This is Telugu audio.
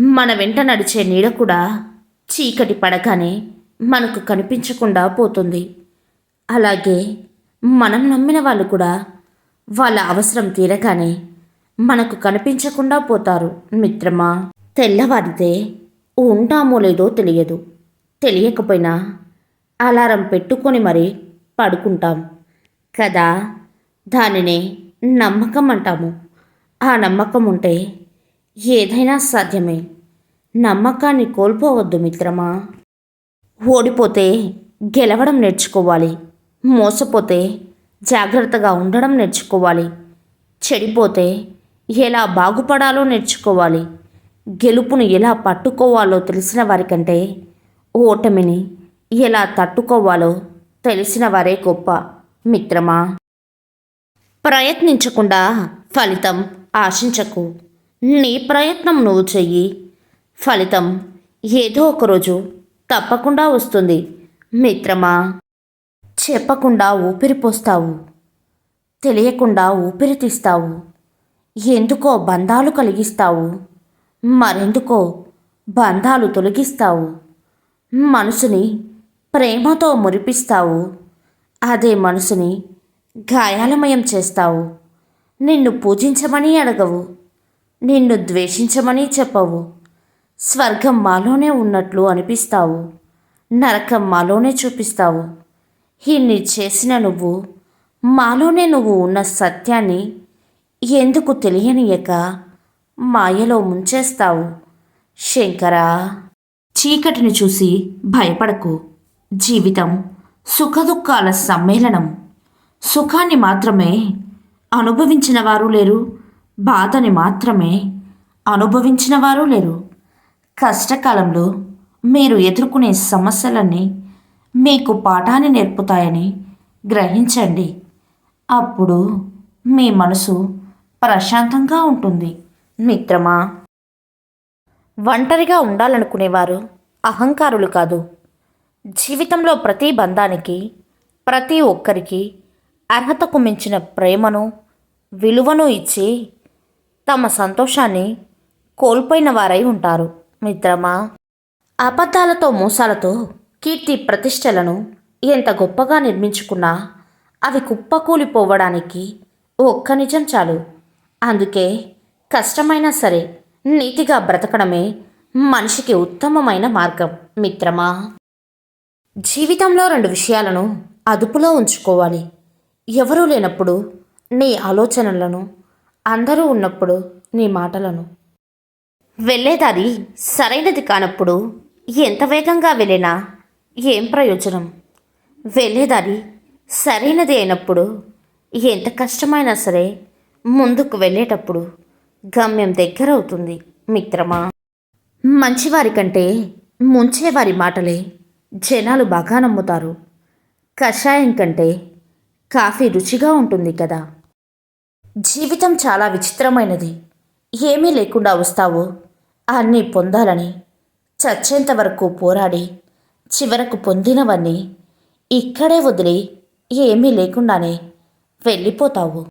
మన వెంట నడిచే నీడ కూడా చీకటి పడగానే మనకు కనిపించకుండా పోతుంది. అలాగే మనం నమ్మిన వాళ్ళు కూడా వాళ్ళ అవసరం తీరగానే మనకు కనిపించకుండా పోతారు. మిత్రమా తెల్లవారితే ఉంటామో లేదో తెలియదు. తెలియకపోయినా అలారం పెట్టుకొని మరి పడుకుంటాం. కదా? దానినే నమ్మకం అంటాము. ఆ నమ్మకం ఉంటే ఏదైనా సాధ్యమే. నమ్మకాన్ని కోల్పోవద్దు మిత్రమా. ఓడిపోతే గెలవడం నేర్చుకోవాలి. మోసపోతే జాగ్రత్తగా ఉండడం నేర్చుకోవాలి. చెడిపోతే ఎలా బాగుపడాలో నేర్చుకోవాలి. గెలుపును ఎలా పట్టుకోవాలో తెలిసిన వారికంటే ఓటమిని ఎలా తట్టుకోవాలో తెలిసిన వారే గొప్ప మిత్రమా. ప్రయత్నించకుండా ఫలితం ఆశించకు. నీ ప్రయత్నం నువ్వు చెయ్యి. ఫలితం ఏదో ఒకరోజు తప్పకుండా వస్తుంది. మిత్రమా చెప్పకుండా ఊపిరి పోస్తావు. తెలియకుండా ఊపిరి తీస్తావు. ఎందుకో బంధాలు కలిగిస్తావు. మరెందుకో బంధాలు తొలగిస్తావు. మనసుని ప్రేమతో మురిపిస్తావు. అదే మనసుని గాయాలమయం చేస్తావు. నిన్ను పూజించమని అడగవు. నిన్ను ద్వేషించమని చెప్పవు. స్వర్గం మాలోనే ఉన్నట్లు అనిపిస్తావు. నరకం మాలోనే చూపిస్తావు. ఇన్ని చేసిన నువ్వు మాలోనే నువ్వు ఉన్న సత్యాన్ని ఎందుకు తెలియనియక మాయలో ముంచేస్తావు? శంకరా! చీకటిని చూసి భయపడకు. జీవితం సుఖదుఖాల సమ్మేళనం. సుఖాన్ని మాత్రమే అనుభవించిన వారు లేరు. బాధని మాత్రమే అనుభవించిన వారు లేరు. కష్టకాలంలో మీరు ఎదుర్కొనే సమస్యలన్నీ మీకు పాఠాన్ని నేర్పుతాయని గ్రహించండి. అప్పుడు మీ మనసు ప్రశాంతంగా ఉంటుంది. మిత్రమా ఒంటరిగా ఉండాలనుకునేవారు అహంకారులు కాదు. జీవితంలో ప్రతి బంధానికి ప్రతి ఒక్కరికి అర్హతకు మించిన ప్రేమను విలువను ఇచ్చి తమ సంతోషాన్ని కోల్పోయిన వారై ఉంటారు. మిత్రమా అబద్ధాలతో మోసాలతో కీర్తి ప్రతిష్టలను ఎంత గొప్పగా నిర్మించుకున్నా అవి కుప్పకూలిపోవడానికి ఒక్క నిజం చాలు. అందుకే కష్టమైనా సరే నీతిగా బ్రతకడమే మనిషికి ఉత్తమమైన మార్గం. మిత్రమా జీవితంలో రెండు విషయాలను అదుపులో ఉంచుకోవాలి. ఎవరూ లేనప్పుడు నీ ఆలోచనలను అందరూ ఉన్నప్పుడు నీ మాటలను. వెళ్ళేదారి సరైనది కానప్పుడు ఎంత వేగంగా వెళ్ళినా ఏం ప్రయోజనం? వెళ్ళేదారి సరైనది అయినప్పుడు ఎంత కష్టమైనా సరే ముందుకు వెళ్ళేటప్పుడు గమ్యం దగ్గర అవుతుంది మిత్రమా. మంచివారి కంటే ముంచేవారి మాటలే జనాలు బాగా నమ్ముతారు. కషాయం కంటే కాఫీ రుచిగా ఉంటుంది కదా. జీవితం చాలా విచిత్రమైనది. ఏమీ లేకుండా వస్తావు. అన్నీ పొందాలని చచ్చేంత వరకు పోరాడి చివరకు పొందినవన్నీ ఇక్కడే వదిలి ఏమీ లేకుండానే వెళ్ళిపోతావు.